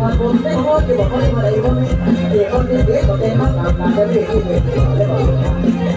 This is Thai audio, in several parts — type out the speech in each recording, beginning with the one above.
มาผมได้ฮอดจะบอกว่าอะไรบ้างเดี๋ยวคนที่เด็กก็เต็มมากตามตามไปเรื่อยๆ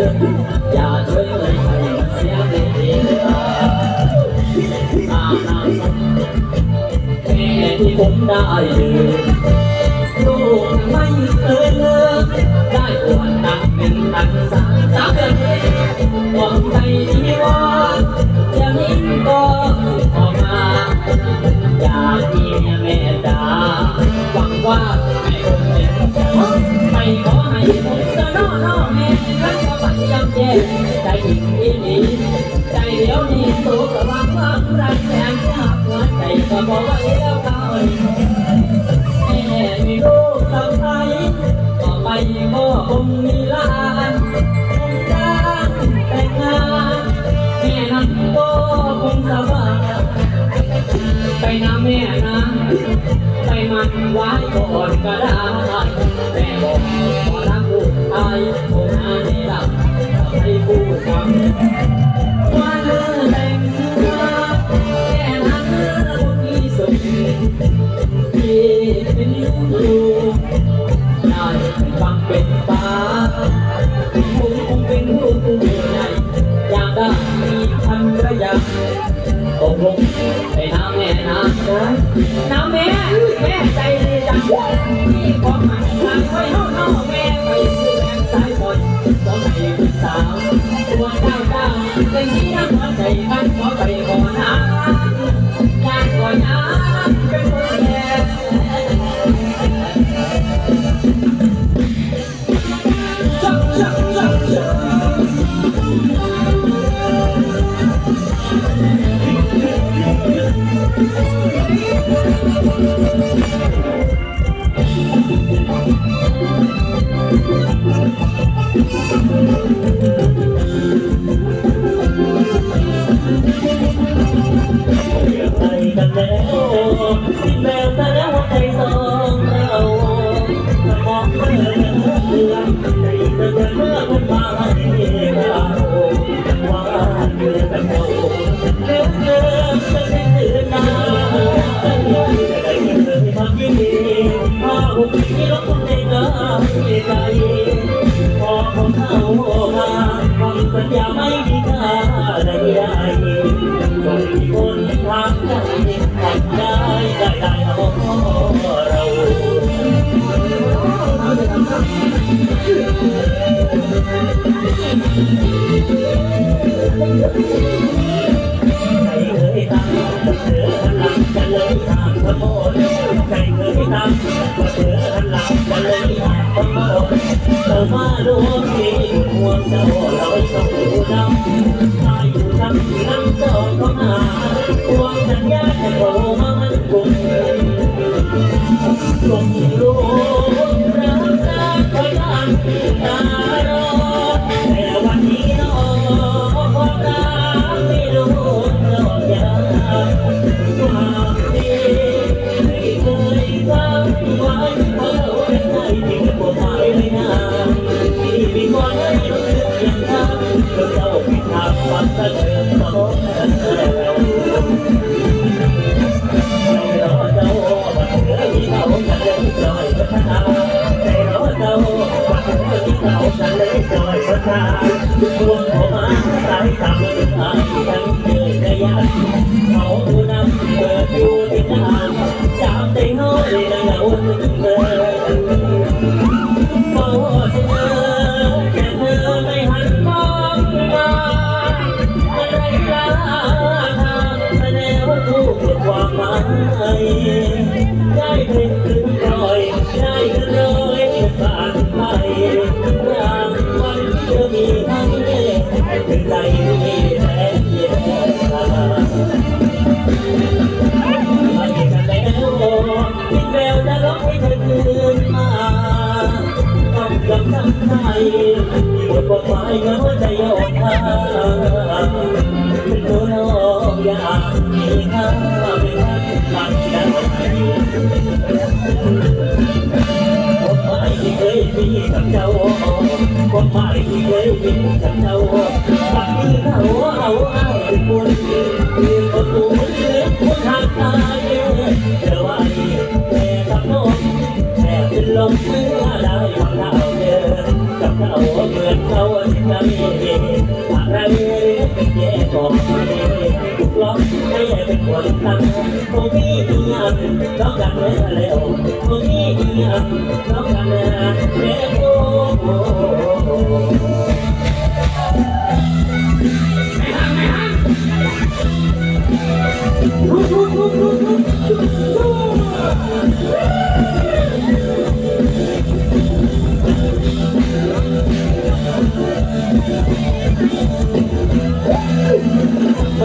อออย่าช่วยเลยใครเสียเลยอาณาแม่ที่ผมได้ยืนลูกไม่เคย กับว่าความรักแสนยากหัวใจก็บอกว่าแล้วเขาแม่มีลูกสะใภ้ต่อไปก็คงมีหลานคงจ้างแต่งงานแม่นั้นก็คงสบายไปนะแม่นะไปมันไว้ก่อนก็ได้แม่บอกขอรักลูกชายคงหาได้รับให้ผู้ทำ เป็นลูกได้ฟังเป็นฟ้าคงคงเป็นลูกผู้ใหญ่อยากได้มีพันระยะตกลงไปน้ำแม่น้ำนะน้ำแม่แม่ใจดีจังที่ของมันทางไว้ห้องนอกแม่ไปซื้อแบงสายบนสองให้ผู้สาวตัวเจ้าเจ้าเป็นที่นั่ง ลมเมื่อได้ฟังเราเดินกับเราเหมือนเขาที่จะมีทางนั้นเป็นแย่บอกถูกล็อกไม่ได้เป็นคนตั้งคงมีเงียบน้องกันเร็วคงมีเงียบน้องกันแล้วโอ้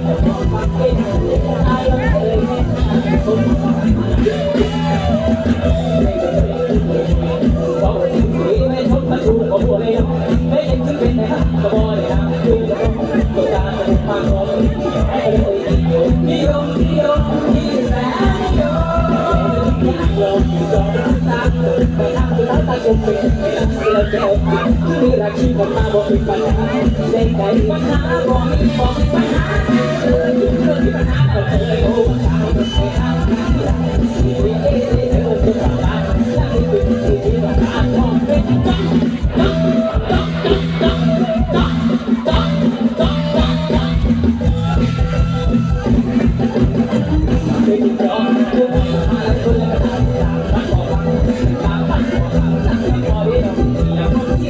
I am มเป็นที่เราจะที่รักที่ผมมาบอกมีปัญหาเล่นใจปัญหาบอกมีบอกมีปัญหาเออยุ่งเรื่องมีปัญหาเราเคยรู้ว่าเขาเป็นใคร